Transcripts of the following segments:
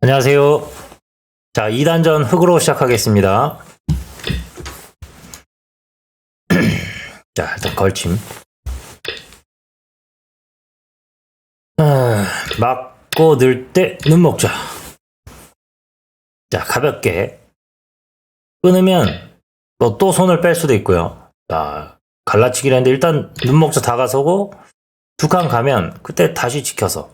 안녕하세요. 자, 2단전 흑으로 시작하겠습니다. 자, 일단 걸침. 아, 맞고 늘 때 눈 먹자. 자, 가볍게. 끊으면 뭐 또 손을 뺄 수도 있고요. 자, 갈라치기를 했는데 일단 눈 먹자 다가서고 두 칸 가면 그때 다시 지켜서.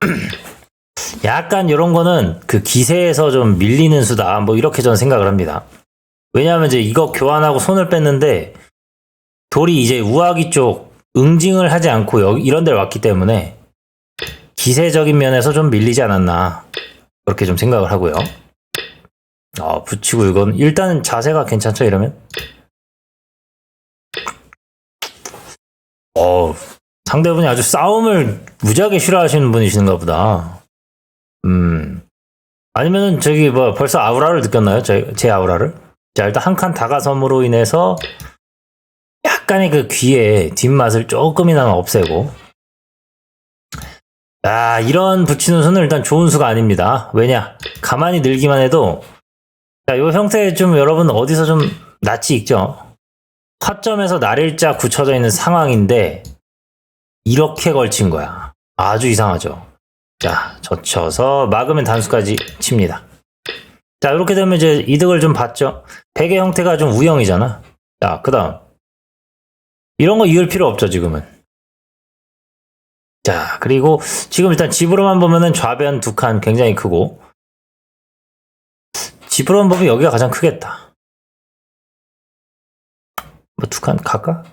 약간 이런 거는 그 기세에서 좀 밀리는 수다. 뭐 이렇게 저는 생각을 합니다. 왜냐하면 이제 이거 교환하고 손을 뺐는데 돌이 이제 우아기 쪽 응징을 하지 않고 여기 이런 데를 왔기 때문에 기세적인 면에서 좀 밀리지 않았나. 그렇게 좀 생각을 하고요. 아, 붙이고 이건 일단 자세가 괜찮죠, 이러면? 어, 상대분이 아주 싸움을 무지하게 싫어하시는 분이신가 보다. 음. 아니면은 저기 뭐 벌써 아우라를 느꼈나요? 제, 제 아우라를? 자, 일단 한 칸 다가섬으로 인해서 약간의 그 귀에 뒷맛을 조금이나마 없애고. 아, 이런 붙이는 수는 일단 좋은 수가 아닙니다. 왜냐? 가만히 늘기만 해도 자, 요 형태 좀 여러분 어디서 좀 낯이 익죠? 화점에서 날일자 굳혀져 있는 상황인데 이렇게 걸친 거야. 아주 이상하죠. 자, 젖혀서 막으면 단수까지 칩니다. 자, 이렇게 되면 이제 이득을 좀 봤죠. 베개 형태가 좀 우영이잖아. 자, 그 다음. 이런 거 이을 필요 없죠, 지금은. 자, 그리고 지금 일단 집으로만 보면은 좌변 두 칸 굉장히 크고, 집으로만 보면 여기가 가장 크겠다. 뭐 두 칸 갈까?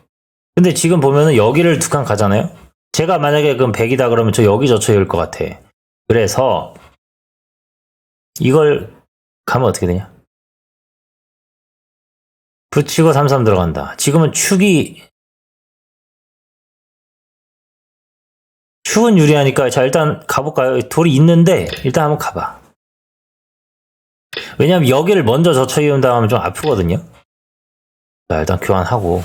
근데 지금 보면은 여기를 두 칸 가잖아요? 제가 만약에 그럼 100이다 그러면 저 여기 저쳐일 것 같아. 그래서 이걸 가면 어떻게 되냐? 붙이고 33 들어간다. 지금은 축이 축은 유리하니까 자 일단 가볼까요? 돌이 있는데 일단 한번 가봐. 왜냐면 여기를 먼저 젖혀 이은 다음에 좀 아프거든요. 자 일단 교환하고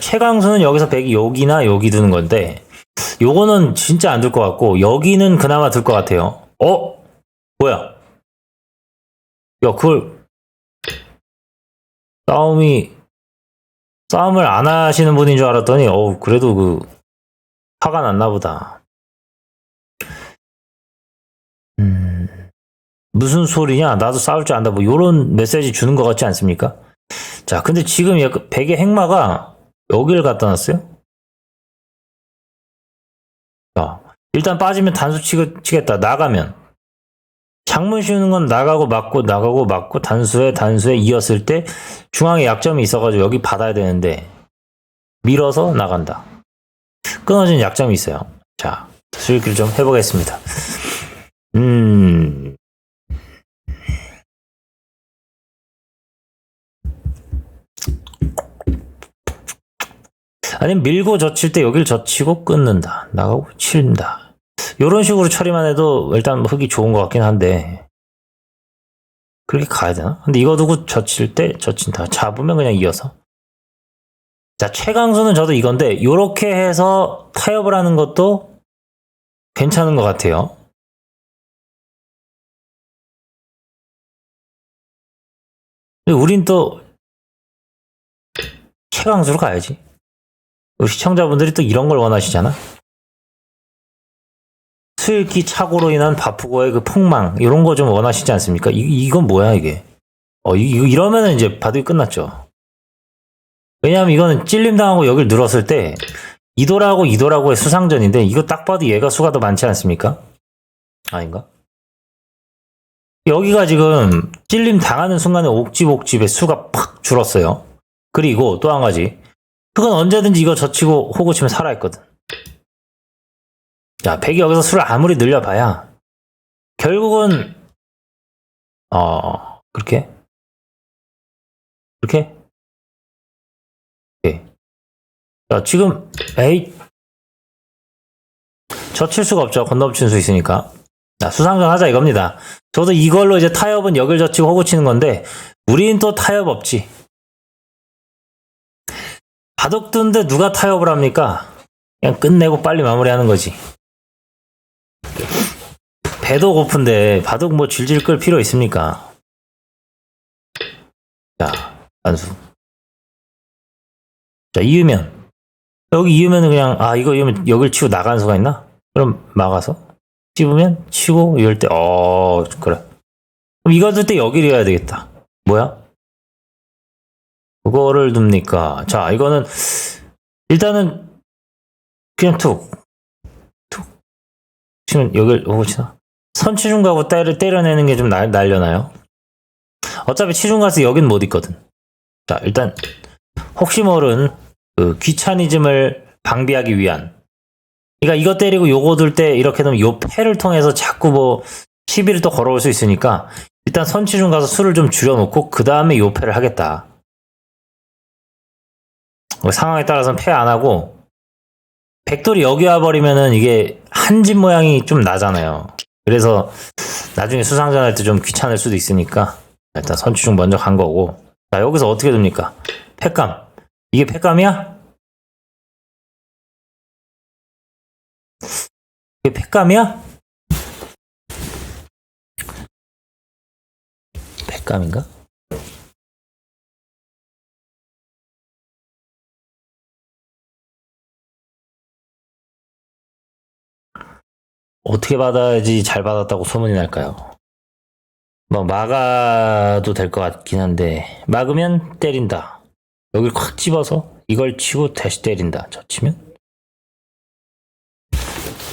최강수는 여기서 100이 여기나 여기 두는 건데 요거는 진짜 안 들 것 같고 여기는 그나마 들 것 같아요. 어? 뭐야? 야 그걸 싸움이 싸움을 안 하시는 분인 줄 알았더니 어 그래도 그 화가 났나 보다. 음 무슨 소리냐? 나도 싸울 줄 안다. 뭐 요런 메시지 주는 것 같지 않습니까? 자, 근데 지금 베개 행마가 여기를 갖다 놨어요? 자, 일단 빠지면 단수 치, 치겠다. 나가면. 장문 씌우는 건 나가고 맞고 나가고 맞고 단수에 단수에 이었을 때 중앙에 약점이 있어가지고 여기 받아야 되는데 밀어서 나간다. 끊어진 약점이 있어요. 자, 수익기를 좀 해보겠습니다. 음, 아니면 밀고 젖힐 때 여기를 젖히고 끊는다. 나가고 친다. 이런 식으로 처리만 해도 일단 흙이 좋은 것 같긴 한데 그렇게 가야 되나? 근데 이거 두고 젖힐 때 젖힌다. 잡으면 그냥 이어서. 자 최강수는 저도 이건데 이렇게 해서 타협을 하는 것도 괜찮은 것 같아요. 근데 우린 또 최강수로 가야지. 시청자분들이 또 이런 걸 원하시잖아. 수일기 착오로 인한 바쁘고의 그 폭망 이런 거 좀 원하시지 않습니까? 이, 이건 뭐야 이게? 어 이, 거 이러면은 이제 바둑이 끝났죠. 왜냐하면 이거는 찔림 당하고 여기를 늘었을 때 이도라고 이도라고의 수상전인데 이거 딱 봐도 얘가 수가 더 많지 않습니까? 아닌가? 여기가 지금 찔림 당하는 순간에 옥집 옥집의 수가 팍 줄었어요. 그리고 또 한 가지 그건 언제든지 이거 젖히고 호구 치면 살아있거든. 자, 백이 여기서 술을 아무리 늘려봐야 결국은 어 그렇게 그렇게 예. 자, 지금 에이 젖힐 수가 없죠. 건너붙일 수 있으니까. 자, 수상전 하자 이겁니다. 저도 이걸로 이제 타협은 여길 젖히고 호구 치는 건데 우린 또 타협 없지. 바둑두인데 누가 타협을 합니까? 그냥 끝내고 빨리 마무리하는 거지. 배도 고픈데 바둑 뭐 질질 끌 필요 있습니까? 자, 안수. 자, 이으면. 여기 이으면 그냥, 아, 이거 이으면 여길 치고 나가는 수가 있나? 그럼 막아서. 찝으면 치고 이럴 때, 어, 그래. 그럼 이거 둘 때 여기를 해야 되겠다. 뭐야? 그거를 둡니까? 자, 이거는, 일단은, 그냥 툭. 툭. 치면 여길, 오, 치나? 선치중 가고 때려, 때려내는 게 좀 날려나요? 어차피 치중 가서 여긴 못 있거든. 자, 일단, 혹시 모른, 그, 귀차니즘을 방비하기 위한. 그러니까 이거 때리고 요거 둘 때 이렇게 되면 요 패를 통해서 자꾸 뭐, 시비를 또 걸어올 수 있으니까, 일단 선치중 가서 수를 좀 줄여놓고, 그 다음에 요 패를 하겠다. 뭐 상황에 따라서는 패 안 하고, 백돌이 여기 와버리면은 이게 한 집 모양이 좀 나잖아요. 그래서 나중에 수상전 할 때 좀 귀찮을 수도 있으니까 일단 선취중 먼저 간 거고 자 여기서 어떻게 됩니까? 패감 이게 패감이야? 이게 패감이야? 패감인가? 어떻게 받아야지 잘 받았다고 소문이 날까요? 뭐 막아도 될 것 같긴 한데 막으면 때린다. 여길 콱 집어서 이걸 치고 다시 때린다. 젖히면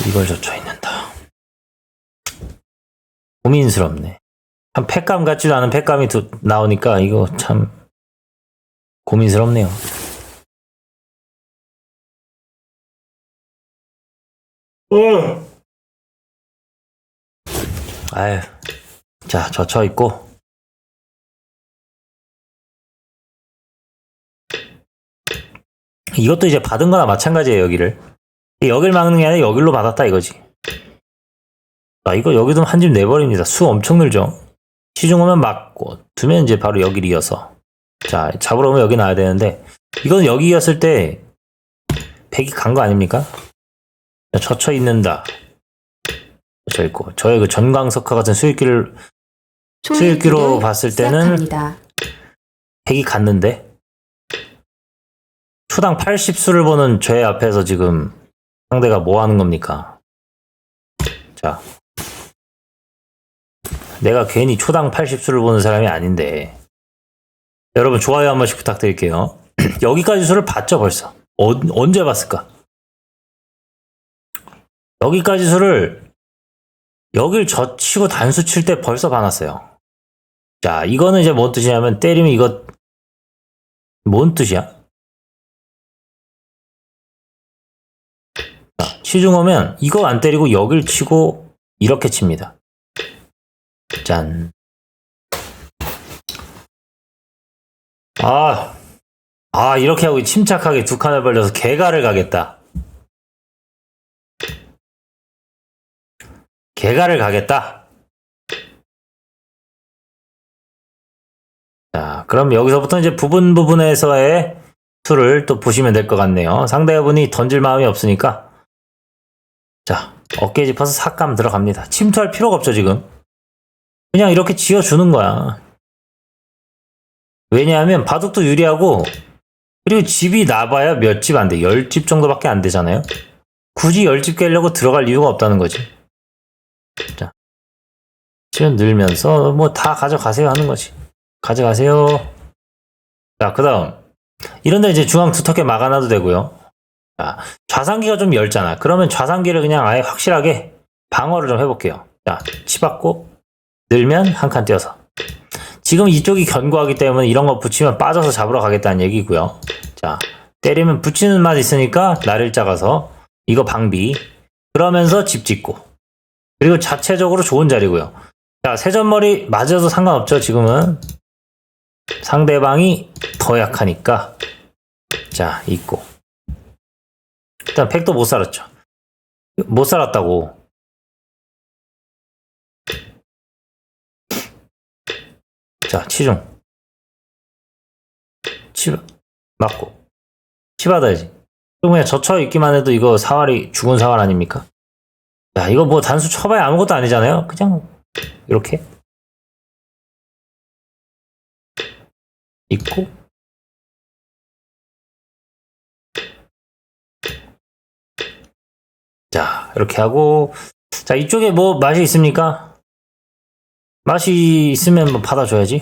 이걸 젖혀 있는다. 고민스럽네. 참 패감 같지도 않은 패감이 두- 나오니까 이거 참 고민스럽네요. 아유, 자, 젖혀 있고. 이것도 이제 받은 거나 마찬가지예요, 여기를. 여길 막는 게 아니라 여길로 받았다 이거지. 아, 이거 여기도 한 집 내버립니다. 수 엄청 늘죠? 시중 오면 막고, 두면 이제 바로 여기를 이어서. 자, 잡으러 오면 여기 나야 되는데, 이건 여기 이었을 때, 백이 간 거 아닙니까? 자, 젖혀 있는다. 젖혀 있고, 저의 그 전광석화 같은 수익기를 수익기로 봤을 때는 시작합니다. 100이 갔는데 초당 80수를 보는 죄 앞에서 지금 상대가 뭐 하는 겁니까? 자. 내가 괜히 초당 80수를 보는 사람이 아닌데. 여러분 좋아요 한 번씩 부탁드릴게요. 여기까지 수를 봤죠 벌써. 어, 언제 봤을까? 여기까지 수를 여길 젖히고 단수 칠 때 벌써 봐놨어요. 자, 이거는 이제 뭔 뜻이냐면 때리면 이거 뭔 뜻이야? 자, 시중 오면 이거 안 때리고 여길 치고 이렇게 칩니다. 짠. 아, 아 이렇게 하고 침착하게 두 칸을 벌려서 개가를 가겠다. 개가를 가겠다. 자, 그럼 여기서부터 이제 부분 부분에서의 수를 또 보시면 될 것 같네요. 상대분이 던질 마음이 없으니까. 자, 어깨 짚어서 삭감 들어갑니다. 침투할 필요가 없죠, 지금. 그냥 이렇게 지어주는 거야. 왜냐하면 바둑도 유리하고, 그리고 집이 나봐야 몇 집 안 돼. 열 집 정도밖에 안 되잖아요. 굳이 열 집 깨려고 들어갈 이유가 없다는 거지. 자. 지금 늘면서 뭐 다 가져가세요 하는 거지. 가져가세요. 자, 그 다음. 이런데 이제 중앙 두텁게 막아놔도 되고요. 자, 좌상기가 좀 열잖아. 그러면 좌상기를 그냥 아예 확실하게 방어를 좀 해볼게요. 자, 치받고, 늘면 한 칸 띄어서. 지금 이쪽이 견고하기 때문에 이런 거 붙이면 빠져서 잡으러 가겠다는 얘기고요. 자, 때리면 붙이는 맛 있으니까 나를 작아서 이거 방비. 그러면서 집 짓고. 그리고 자체적으로 좋은 자리고요. 자, 세전머리 맞아도 상관없죠, 지금은. 상대방이 더 약하니까. 자 있고. 일단 팩도 못 살았죠. 못 살았다고. 자 치중. 치 맞고. 치 받아야지. 그냥 젖혀 있기만 해도 이거 사활이 죽은 사활 아닙니까? 야, 이거 뭐 단수 쳐봐야 아무것도 아니잖아요? 그냥, 이렇게. 있고. 자, 이렇게 하고. 자, 이쪽에 뭐 맛이 있습니까? 맛이 있으면 뭐 받아줘야지.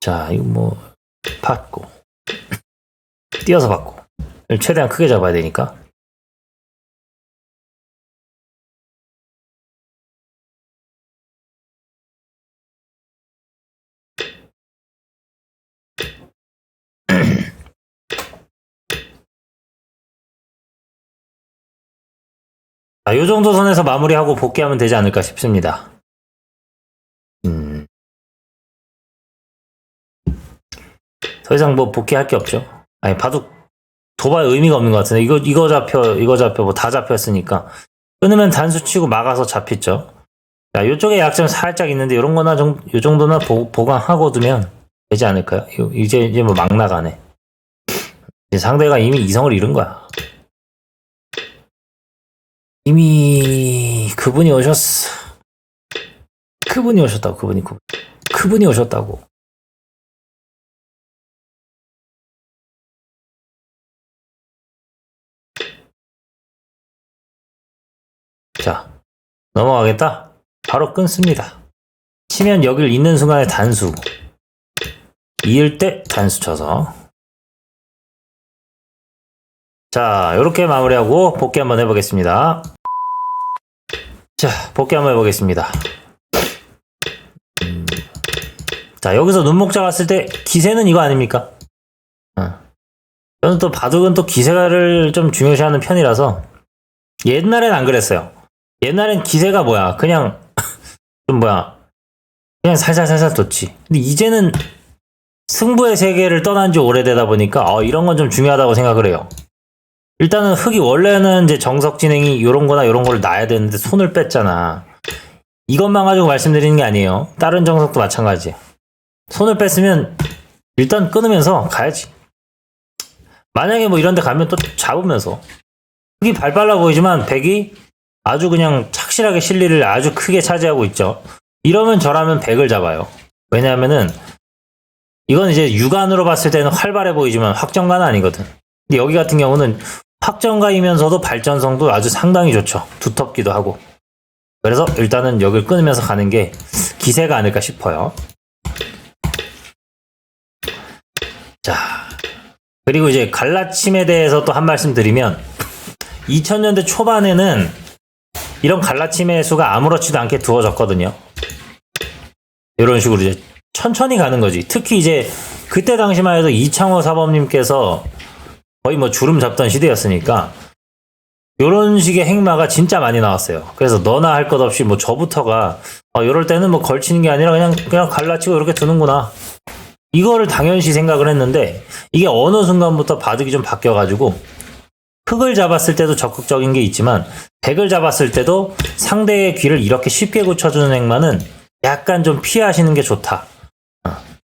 자, 이거 뭐, 받고. 띄어서 받고. 최대한 크게 잡아야 되니까. 자, 요 정도 선에서 마무리하고 복귀하면 되지 않을까 싶습니다. 음. 더 이상 뭐 복귀할 게 없죠. 아니, 바둑, 도발 의미가 없는 것 같은데, 이거, 이거 잡혀, 이거 잡혀, 뭐 다 잡혔으니까. 끊으면 단수 치고 막아서 잡혔죠. 자, 요쪽에 약점 살짝 있는데, 요런 거나 정, 요 정도나 보, 보강하고 두면 되지 않을까요? 요- 이제, 이제 뭐 막 나가네. 상대가 이미 이성을 잃은 거야. 이미 그분이 오셨어. 그분이 오셨다고, 그분이, 그분. 그분이 오셨다고. 자, 넘어가겠다? 바로 끊습니다. 치면 여길 있는 순간에 단수. 이을 때 단수 쳐서. 자, 이렇게 마무리하고 복귀 한번 해보겠습니다. 자, 복귀 한번 해보겠습니다. 음, 자, 여기서 눈목자 갔을 때 기세는 이거 아닙니까? 어. 저는 또 바둑은 또 기세를 좀 중요시하는 편이라서 옛날엔 안 그랬어요. 옛날엔 기세가 뭐야? 그냥 좀 뭐야? 그냥 살살살살 뒀지. 근데 이제는 승부의 세계를 떠난 지 오래되다 보니까 어, 이런 건 좀 중요하다고 생각을 해요. 일단은 흑이 원래는 이제 정석 진행이 요런 거나 요런 걸 놔야 되는데 손을 뺐잖아. 이것만 가지고 말씀드리는 게 아니에요. 다른 정석도 마찬가지. 손을 뺐으면 일단 끊으면서 가야지. 만약에 뭐 이런 데 가면 또 잡으면서 흑이 발빨라 보이지만 백이 아주 그냥 착실하게 실리를 아주 크게 차지하고 있죠. 이러면 저라면 백을 잡아요. 왜냐하면은 이건 이제 육안으로 봤을 때는 활발해 보이지만 확정가는 아니거든. 근데 여기 같은 경우는 확정가이면서도 발전성도 아주 상당히 좋죠. 두텁기도 하고. 그래서 일단은 여기를 끊으면서 가는 게 기세가 아닐까 싶어요. 자. 그리고 이제 갈라침에 대해서 또 한 말씀 드리면 2000년대 초반에는 이런 갈라침의 수가 아무렇지도 않게 두어졌거든요. 이런 식으로 이제 천천히 가는 거지. 특히 이제 그때 당시만 해도 이창호 사범님께서 거의 뭐 주름 잡던 시대였으니까 이런 식의 행마가 진짜 많이 나왔어요. 그래서 너나 할 것 없이 뭐 저부터가 어, 이럴 때는 뭐 걸치는 게 아니라 그냥 그냥 갈라치고 이렇게 두는구나. 이거를 당연시 생각을 했는데 이게 어느 순간부터 바둑이 좀 바뀌어가지고 흑을 잡았을 때도 적극적인 게 있지만 백을 잡았을 때도 상대의 귀를 이렇게 쉽게 고쳐주는 행마는 약간 좀 피하시는 게 좋다.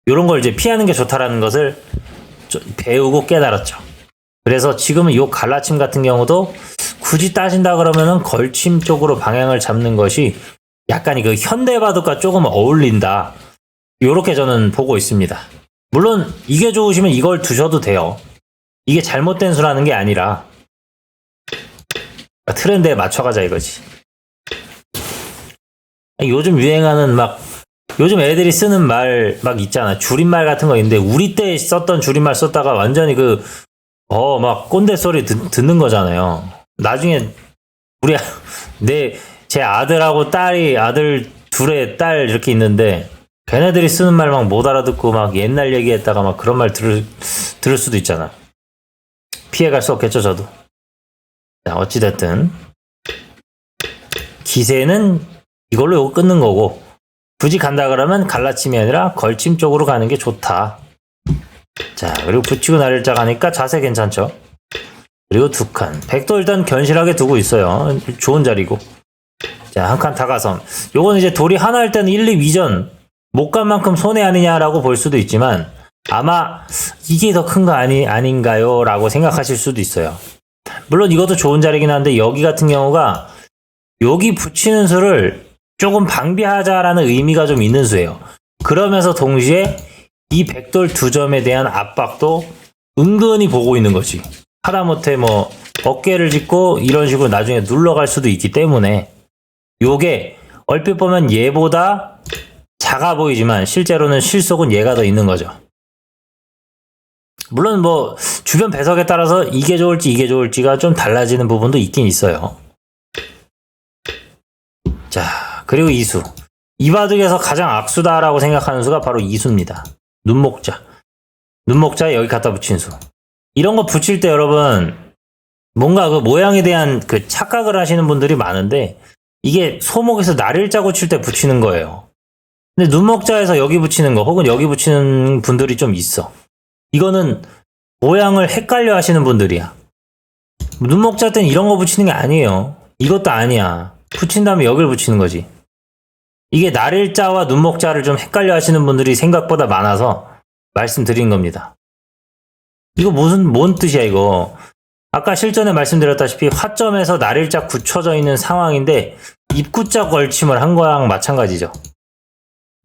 이런 걸 이제 피하는 게 좋다라는 것을 좀 배우고 깨달았죠. 그래서 지금은 요 갈라침 같은 경우도 굳이 따진다 그러면은 걸침 쪽으로 방향을 잡는 것이 약간 그 현대 바둑과 조금 어울린다. 요렇게 저는 보고 있습니다. 물론 이게 좋으시면 이걸 두셔도 돼요. 이게 잘못된 수라는 게 아니라 트렌드에 맞춰가자 이거지. 요즘 유행하는 막 요즘 애들이 쓰는 말 막 있잖아 줄임말 같은 거 있는데 우리 때 썼던 줄임말 썼다가 완전히 그 어 막 꼰대 소리 듣, 듣는 거잖아요. 나중에 우리 내 제 아들하고 딸이 아들 둘의 딸 이렇게 있는데 걔네들이 쓰는 말 막 못 알아듣고 막 옛날 얘기했다가 막 그런 말 들을 들을 수도 있잖아. 피해갈 수 없겠죠 저도. 자 어찌 됐든 기세는 이걸로 요거 끊는 거고 굳이 간다 그러면 갈라침이 아니라 걸침 쪽으로 가는 게 좋다. 자, 그리고 붙이고 나를자 가니까 자세 괜찮죠? 그리고 두 칸. 백도 일단 견실하게 두고 있어요. 좋은 자리고. 자, 한 칸 다가선. 요건 이제 돌이 하나 할 때는 1, 2, 2전 못 간 만큼 손해 아니냐라고 볼 수도 있지만 아마 이게 더 큰 거 아니, 아닌가요? 라고 생각하실 수도 있어요. 물론 이것도 좋은 자리긴 한데 여기 같은 경우가 여기 붙이는 수를 조금 방비하자라는 의미가 좀 있는 수예요. 그러면서 동시에 이 백돌 두 점에 대한 압박도 은근히 보고 있는 거지. 하다못해 뭐 어깨를 짚고 이런 식으로 나중에 눌러갈 수도 있기 때문에 요게 얼핏 보면 얘보다 작아 보이지만 실제로는 실속은 얘가 더 있는 거죠. 물론 뭐 주변 배석에 따라서 이게 좋을지 이게 좋을지가 좀 달라지는 부분도 있긴 있어요. 자, 그리고 이수. 이 바둑에서 가장 악수다라고 생각하는 수가 바로 이수입니다. 눈목자. 눈목자에 여기 갖다 붙인 수. 이런 거 붙일 때 여러분 뭔가 그 모양에 대한 그 착각을 하시는 분들이 많은데 이게 소목에서 날일자고 칠 때 붙이는 거예요. 근데 눈목자에서 여기 붙이는 거 혹은 여기 붙이는 분들이 좀 있어. 이거는 모양을 헷갈려 하시는 분들이야. 눈목자 때는 이런 거 붙이는 게 아니에요. 이것도 아니야. 붙인 다음에 여기를 붙이는 거지. 이게 날일자와 눈목자를 좀 헷갈려 하시는 분들이 생각보다 많아서 말씀드린 겁니다. 이거 무슨, 뭔 뜻이야, 이거. 아까 실전에 말씀드렸다시피 화점에서 날일자 굳혀져 있는 상황인데 입구자 걸침을 한 거랑 마찬가지죠.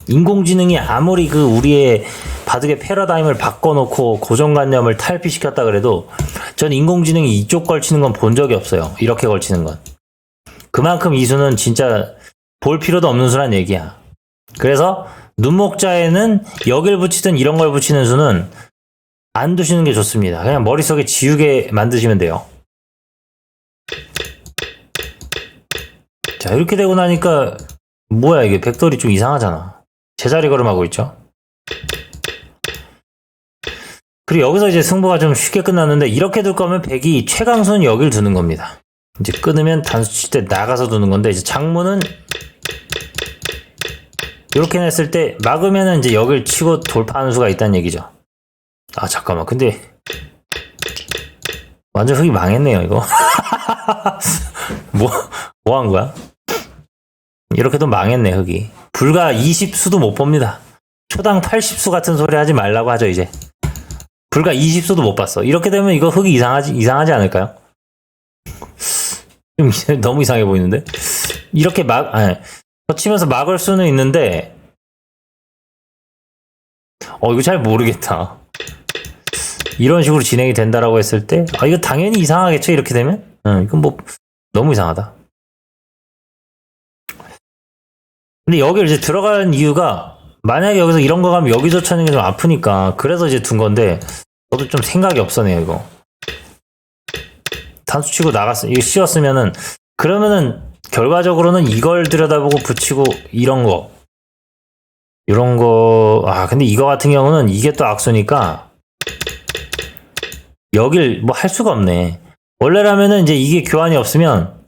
인공지능이 아무리 그 우리의 바둑의 패러다임을 바꿔놓고 고정관념을 탈피시켰다 그래도 전 인공지능이 이쪽 걸치는 건 본 적이 없어요. 이렇게 걸치는 건. 그만큼 이 수는 진짜 볼 필요도 없는 수란 얘기야. 그래서 눈목자에는 여길 붙이든 이런 걸 붙이는 수는 안 두시는 게 좋습니다. 그냥 머릿속에 지우개 만드시면 돼요. 자, 이렇게 되고 나니까 뭐야 이게 백돌이 좀 이상하잖아. 제자리 걸음하고 있죠. 그리고 여기서 이제 승부가 좀 쉽게 끝났는데 이렇게 둘 거면 백이 최강수는 여길 두는 겁니다. 이제 끊으면 단수 칠 때 나가서 두는 건데 이제 장문은 이렇게 냈을 때 막으면은 이제 여길 치고 돌파하는 수가 있다는 얘기죠. 아 잠깐만 근데 완전 흙이 망했네요 이거. 뭐 뭐 한 거야? 이렇게도 망했네 흙이. 불과 20수도 못 봅니다. 초당 80수 같은 소리 하지 말라고 하죠 이제. 불과 20수도 못 봤어. 이렇게 되면 이거 흙이 이상하지 이상하지 않을까요? 좀 너무 이상해 보이는데. 이렇게 막 아니 젖히면서 막을 수는 있는데 어 이거 잘 모르겠다. 이런 식으로 진행이 된다라고 했을 때 아 이거 당연히 이상하겠죠 이렇게 되면? 응 이건 뭐 너무 이상하다. 근데 여기 이제 들어간 이유가 만약에 여기서 이런 거 가면 여기서 쳐는 게 좀 아프니까 그래서 이제 둔 건데 저도 좀 생각이 없었네요 이거. 단수 치고 나갔어 이거 씌웠으면은 그러면은 결과적으로는 이걸 들여다보고 붙이고 이런 거. 이런 거 아 근데 이거 같은 경우는 이게 또 악수니까 여길 뭐 할 수가 없네. 원래라면은 이제 이게 교환이 없으면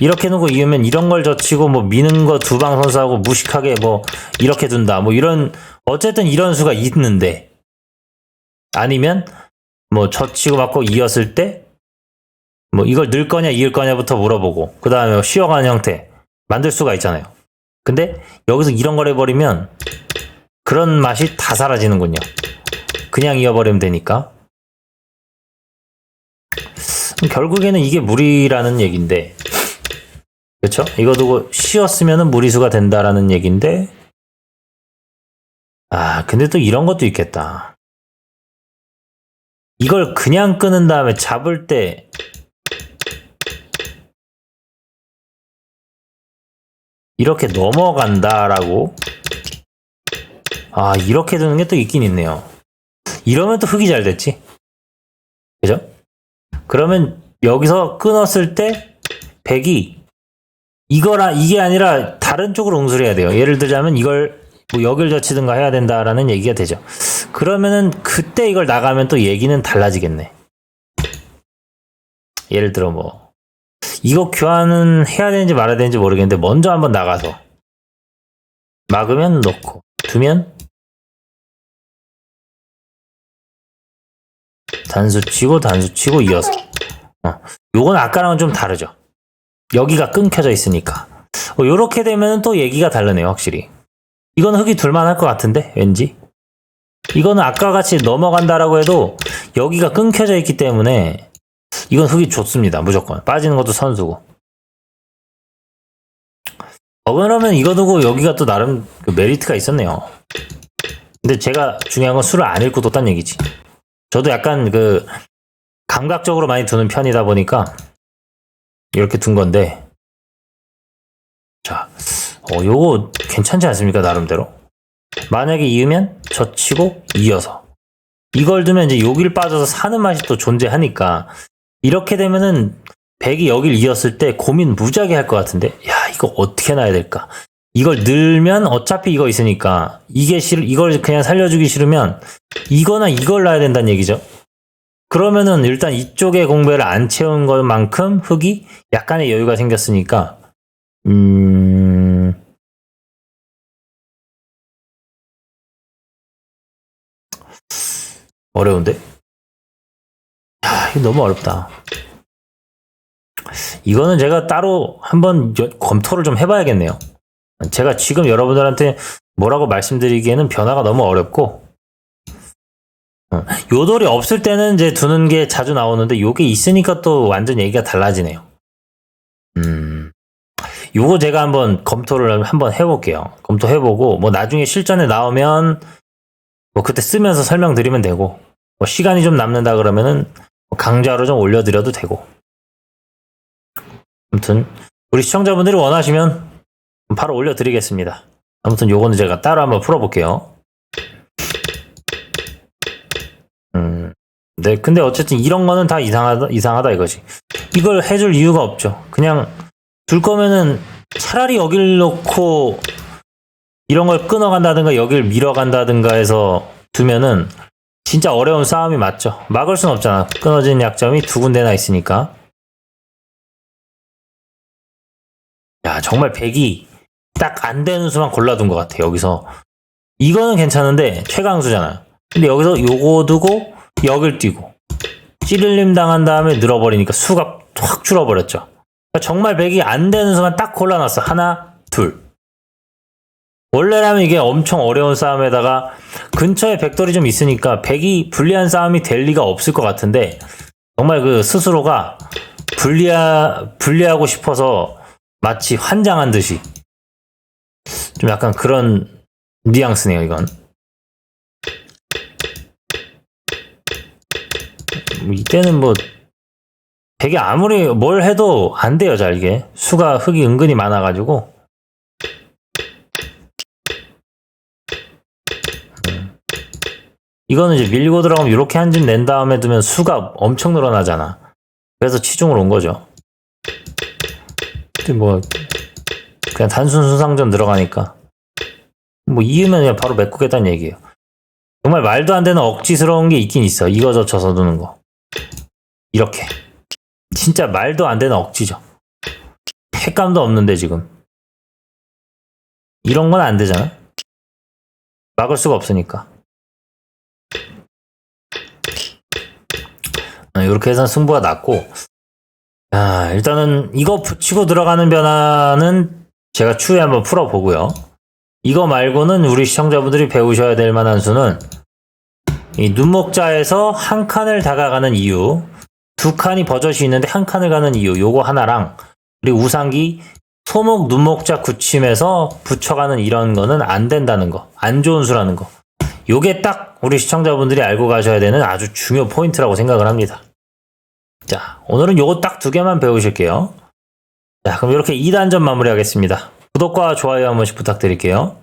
이렇게 놓고 이으면 이런 걸 젖히고 뭐 미는 거 두 방 선수하고 무식하게 뭐 이렇게 둔다. 뭐 이런 어쨌든 이런 수가 있는데 아니면 뭐 젖히고 맞고 이었을 때 뭐 이걸 넣을 거냐 이을 거냐부터 물어보고 그 다음에 쉬어가는 형태 만들 수가 있잖아요. 근데 여기서 이런 걸 해버리면 그런 맛이 다 사라지는군요. 그냥 이어버리면 되니까. 결국에는 이게 무리라는 얘기인데, 그렇죠? 이거 두고 쉬었으면 무리수가 된다라는 얘기인데, 아 근데 또 이런 것도 있겠다. 이걸 그냥 끄는 다음에 잡을 때 이렇게 넘어간다라고 아 이렇게 두는 게 또 있긴 있네요. 이러면 또 흙이 잘 됐지. 그죠? 그러면 여기서 끊었을 때 백이 이거라 이게 아니라 다른 쪽으로 응수를 해야 돼요. 예를 들자면 이걸 뭐 여길 젖히든가 해야 된다라는 얘기가 되죠. 그러면은 그때 이걸 나가면 또 얘기는 달라지겠네. 예를 들어 뭐 이거 교환은 해야 되는지 말아야 되는지 모르겠는데 먼저 한번 나가서 막으면 넣고 두면 단수 치고 단수 치고 이어서. 어. 요건 아까랑은 좀 다르죠. 여기가 끊겨져 있으니까. 어, 요렇게 되면 또 얘기가 다르네요 확실히. 이건 흙이 둘만 할 것 같은데 왠지? 이거는 아까 같이 넘어간다라고 해도 여기가 끊겨져 있기 때문에 이건 흙이 좋습니다. 무조건. 빠지는 것도 선수고. 어, 그러면 이거 두고 여기가 또 나름 그 메리트가 있었네요. 근데 제가 중요한 건 술을 안 읽고 뒀단 얘기지. 저도 약간 그 감각적으로 많이 두는 편이다 보니까 이렇게 둔 건데 자, 어, 요거 괜찮지 않습니까? 나름대로. 만약에 이으면 젖히고 이어서. 이걸 두면 이제 여길 빠져서 사는 맛이 또 존재하니까 이렇게 되면은 백이 여길 이었을 때 고민 무지하게 할 것 같은데 야 이거 어떻게 놔야 될까? 이걸 늘면 어차피 이거 있으니까 이게 싫 이걸 그냥 살려주기 싫으면 이거나 이걸 놔야 된다는 얘기죠. 그러면은 일단 이쪽에 공배를 안 채운 것만큼 흙이 약간의 여유가 생겼으니까 음 어려운데? 야 이거 너무 어렵다 이거는 제가 따로 한번 여- 검토를 좀 해봐야겠네요. 제가 지금 여러분들한테 뭐라고 말씀드리기에는 변화가 너무 어렵고, 어, 요돌이 없을 때는 이제 두는 게 자주 나오는데, 요게 있으니까 또 완전 얘기가 달라지네요. 음, 요거 제가 한번 검토를 한번 해볼게요. 검토해보고, 뭐 나중에 실전에 나오면, 뭐 그때 쓰면서 설명드리면 되고, 뭐 시간이 좀 남는다 그러면은 뭐 강좌로 좀 올려드려도 되고, 아무튼 우리 시청자분들이 원하시면 바로 올려드리겠습니다. 아무튼 요거는 제가 따로 한번 풀어볼게요. 음, 네, 근데 어쨌든 이런 거는 다 이상하다, 이상하다 이거지. 이걸 해줄 이유가 없죠. 그냥 둘 거면은 차라리 여길 놓고 이런 걸 끊어간다든가 여길 밀어간다든가 해서 두면은 진짜 어려운 싸움이 맞죠. 막을 순 없잖아. 끊어진 약점이 두 군데나 있으니까. 야, 정말 100이 딱 안 되는 수만 골라둔 것 같아, 여기서. 이거는 괜찮은데, 최강수잖아. 근데 여기서 요거 두고, 역을 뛰고, 찌를림 당한 다음에 늘어버리니까 수가 확 줄어버렸죠. 그러니까 정말 100이 안 되는 수만 딱 골라놨어. 하나, 둘. 원래라면 이게 엄청 어려운 싸움에다가 근처에 백돌이 좀 있으니까 100이 불리한 싸움이 될 리가 없을 것 같은데, 정말 그 스스로가 불리하, 불리하고 싶어서 마치 환장한 듯이 좀 약간 그런 뉘앙스네요 이건. 뭐 이때는 뭐 되게 아무리 뭘 해도 안 돼요 잘 이게. 수가 흙이 은근히 많아가지고 이거는 이제 밀고 들어가면 이렇게 한 집 낸 다음에 두면 수가 엄청 늘어나잖아 그래서 치중을 온 거죠 근데 뭐 그냥 단순 수상전 들어가니까 뭐 이으면 그냥 바로 메꾸겠다는 얘기예요. 정말 말도 안 되는 억지스러운 게 있긴 있어. 이거 저 저서 두는 거. 이렇게 진짜 말도 안 되는 억지죠. 횟감도 없는데 지금 이런 건 안 되잖아. 막을 수가 없으니까. 아, 이렇게 해서 승부가 났고 아, 일단은 이거 붙이고 들어가는 변화는 제가 추후에 한번 풀어보고요. 이거 말고는 우리 시청자분들이 배우셔야 될 만한 수는 이 눈목자에서 한 칸을 다가가는 이유, 두 칸이 버젓이 있는데 한 칸을 가는 이유, 요거 하나랑 그리고 우상기 소목 눈목자 굳힘에서 붙여가는 이런 거는 안 된다는 거, 안 좋은 수라는 거. 요게 딱 우리 시청자분들이 알고 가셔야 되는 아주 중요 포인트라고 생각을 합니다. 자, 오늘은 요거 딱 두 개만 배우실게요. 자, 그럼 이렇게 2단전 마무리하겠습니다. 구독과 좋아요 한 번씩 부탁드릴게요.